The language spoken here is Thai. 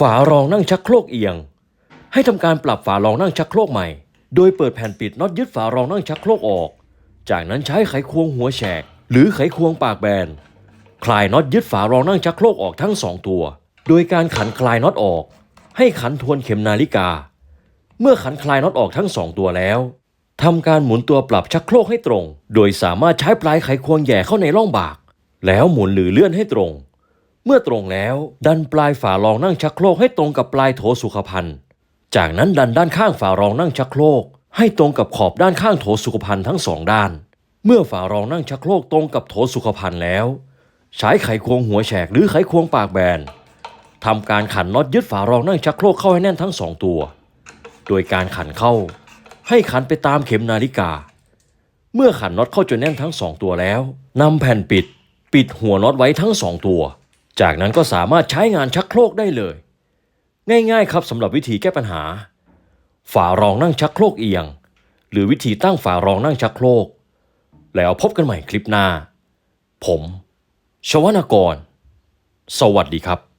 ฝารองนั่งชักโครกเอียง ให้ทำการปรับฝารองนั่งชักโครกใหม่ โดยเปิดแผ่นปิดน็อตยึดฝารองนั่งชักโครกออก จากนั้นใช้ไขควงหัวแฉก หรือไขควงปากแบน คลายน็อตยึดฝารองนั่งชักโครกออกทั้งสองตัว โดยการขันคลายน็อตออก ให้ขันทวนเข็มนาฬิกา เมื่อขันคลายน็อตออกทั้งสองตัวแล้วทำการหมุนตัวปรับชักโครกให้ตรง โดยสามารถใช้ปลายไขควงแย่เข้าในร่องบาก แล้วหมุนหรือเลื่อนให้ตรง เมื่อตรงแล้วดันปลายฝารองนั่งชักโครกให้ตรงกับปลายโถสุขภัณฑ์ จากนั้นดันด้านข้างฝารองนั่งชักโครก ให้ตรงกับขอบด้านข้างโถสุขภัณฑ์ทั้งสองด้าน เมื่อฝารองนั่งชักโครกตรงกับโถสุขภัณฑ์แล้ว ใช้ไขควงหัวแฉกหรือไขควงปากแบนทำการขันน็อตยึดฝารองนั่งชักโครกเข้าให้แน่นทั้งสองตัว โดยการขันเข้า ให้ขันไปตามเข็มนาฬิกา เมื่อขันน็อตเข้าจนแน่นทั้งสองตัวแล้วนำแผ่นปิด ปิดหัวน็อตไว้ทั้งสองตัว จากนั้นก็สามารถใช้งานชักโครกได้เลย ง่ายๆครับสำหรับวิธีแก้ปัญหา ฝารองนั่งชักโครกเอียง หรือวิธีตั้งฝารองนั่งชักโครก แล้วพบกันใหม่คลิปหน้า ผม ชวนากร สวัสดีครับ